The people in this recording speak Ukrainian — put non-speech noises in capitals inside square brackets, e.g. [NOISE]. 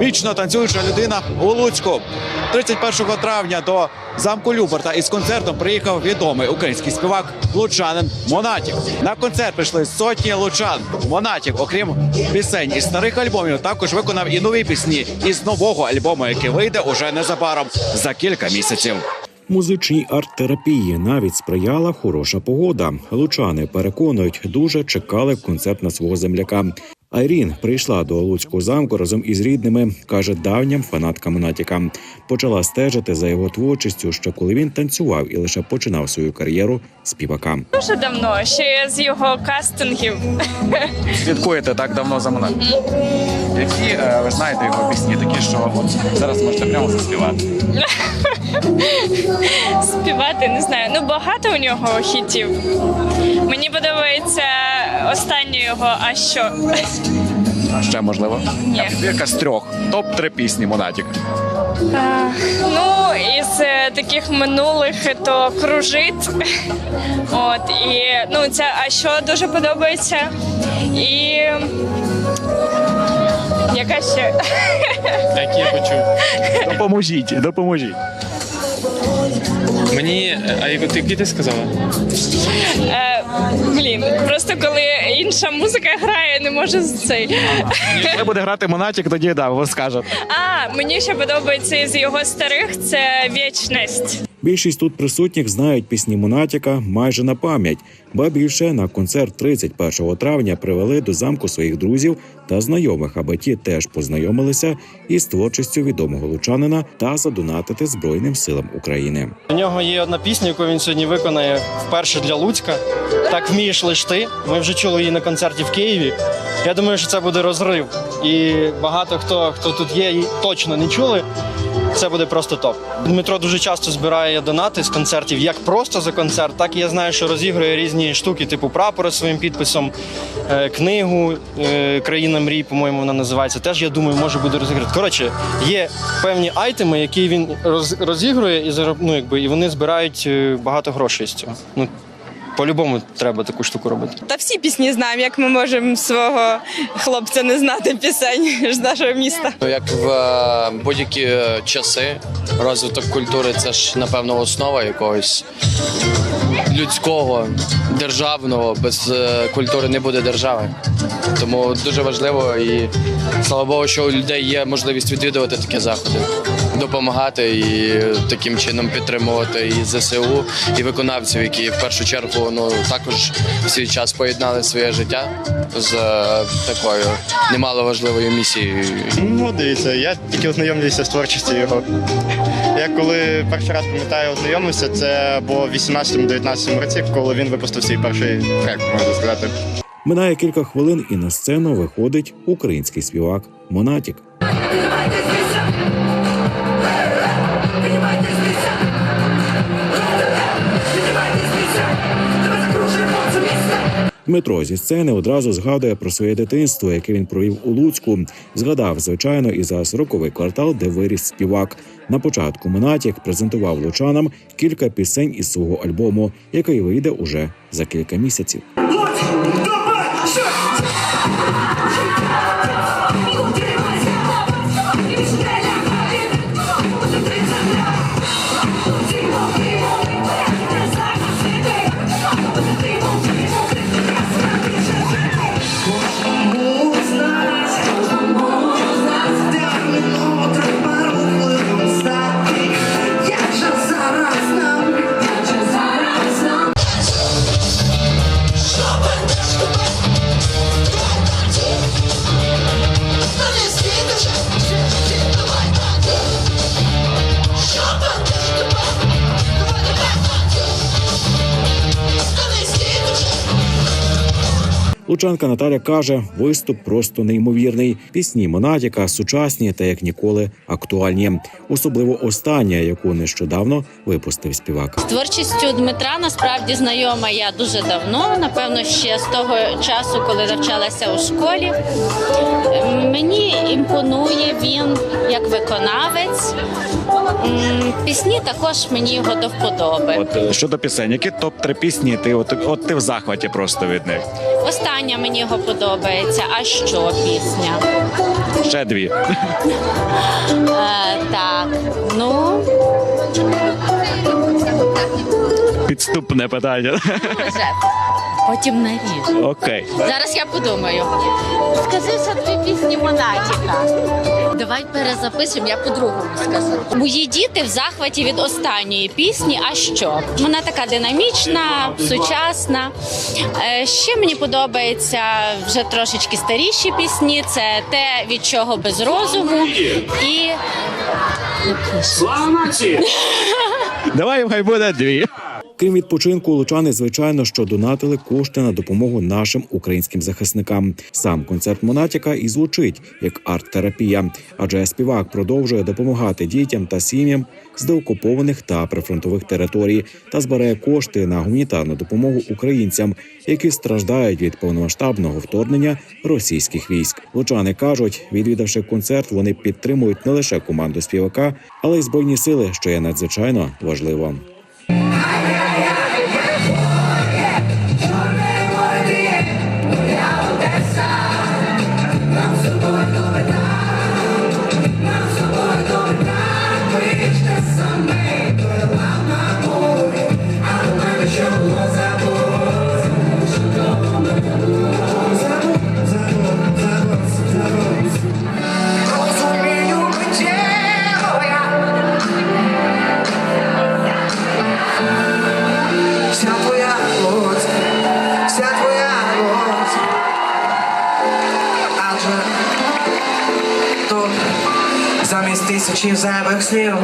вічно танцююча людина у Луцьку. 31 травня до замку Люберта із концертом приїхав відомий український співак лучанин Монатік. На концерт прийшли сотні лучан. Монатік, окрім пісень із старих альбомів, також виконав і нові пісні із нового альбому, який вийде уже незабаром за кілька місяців. Музичній арт-терапії навіть сприяла хороша погода. Лучани переконують, дуже чекали концерт на свого земляка. Айрін прийшла до Луцького замку разом із рідними, каже давня фанатка Монатіка. Почала стежити за його творчістю, ще коли він танцював і лише починав свою кар'єру співака. Дуже давно, ще з його кастингів. Слідкуєте так давно за мною. Які е, ви знаєте його пісні, такі що от зараз можете прямо заспівати. [LAUGHS] Співати не знаю. Ну багато у нього хітів. Мені подобається останнє його, а що? А ще можливо? Ні. Яка з трьох топ 3 пісні Монатіка. Ну, із е, таких минулих то кружить. От і ну це а що дуже подобається. І яка ще? Які я почув. Допоможіть, допоможіть. Мені. А яку ти ти сказала? Е, блін, просто коли інша музика грає, не можу з цей. Коли буде грати Монатік, тоді да, ви скажете. А мені ще подобається із його старих це вічність. Більшість тут присутніх знають пісні Монатіка майже на пам'ять, ба більше на концерт 31 травня привели до замку своїх друзів та знайомих, аби ті теж познайомилися із творчістю відомого лучанина та задонатити Збройним силам України. У нього є одна пісня, яку він сьогодні виконає вперше для Луцька. Так вмієш лиш ти. Ми вже чули її на концерті в Києві. Я думаю, що це буде розрив. І багато хто, хто тут є, і точно не чули. Це буде просто топ. Дмитро дуже часто збирає донати з концертів, як просто за концерт, так і я знаю, що розігрує різні штуки, типу прапори своїм підписом, е, книгу е, Країна мрій, по-моєму, вона називається. Теж я думаю, може буде розіграти. Коротше, є певні айтеми, які він роз, розігрує і ну, якби, і вони збирають е, багато грошей з цього. Ну, по-любому треба таку штуку робити. Та всі пісні знаємо, як ми можемо свого хлопця не знати пісень з нашого міста. Ну, Як в е, будь-які е, часи розвиток культури це ж напевно основа якогось людського, державного. Без е, культури не буде держави. Тому дуже важливо і слава Богу, що у людей є можливість відвідувати такі заходи, допомагати і таким чином підтримувати і ЗСУ, і виконавців, які в першу чергу ну також в свій час поєднали своє життя з е, такою немало важливою місією. Ну, дивіться, я тільки ознайомлюся з творчістю його. Я коли перший раз пам'ятаю, ознайомився, це було в 18-19 році, коли він випустив свій перший трек, можна сказати. Минає кілька хвилин, і на сцену виходить український співак Монатік. Дмитро зі сцени одразу згадує про своє дитинство, яке він провів у Луцьку. Згадав, звичайно, і за 40-й квартал, де виріс співак. На початку Монатік презентував лучанам кілька пісень із свого альбому, який вийде уже за кілька місяців. Як Лучанка Наталя каже, виступ просто неймовірний. Пісні Монатіка сучасні та як ніколи актуальні, особливо остання, яку нещодавно випустив співак. З творчістю Дмитра насправді знайома я дуже давно, напевно, ще з того часу, коли навчалася у школі. Мені імпонує він як виконавець. Пісні також мені його до вподоби. От е, щодо пісень, які топ-3 пісні? Ти от, от ти в захваті просто від них. Остання мені його подобається. А що пісня? Ще дві. Е, так, ну Підступне питання. потім наріжу. Окей. Зараз я подумаю. Скажи, що дві пісні Монатіка. Давай перезапишемо, я по-другому скажу. Мої діти в захваті від останньої пісні. А що? Вона така динамічна, сучасна. Е, Ще мені подобається вже трошечки старіші пісні. Це те, від чого без розуму. І Давай хай буде дві. Крім відпочинку, лучани звичайно що донатили кошти на допомогу нашим українським захисникам. Сам концерт Монатіка і звучить як арт-терапія, адже співак продовжує допомагати дітям та сім'ям з деокупованих та прифронтових територій та збирає кошти на гуманітарну допомогу українцям, які страждають від повномасштабного вторгнення російських військ. Лучани кажуть, відвідавши концерт, вони підтримують не лише команду співака, але й збройні сили, що є надзвичайно важливо. Тисячі зайвих слів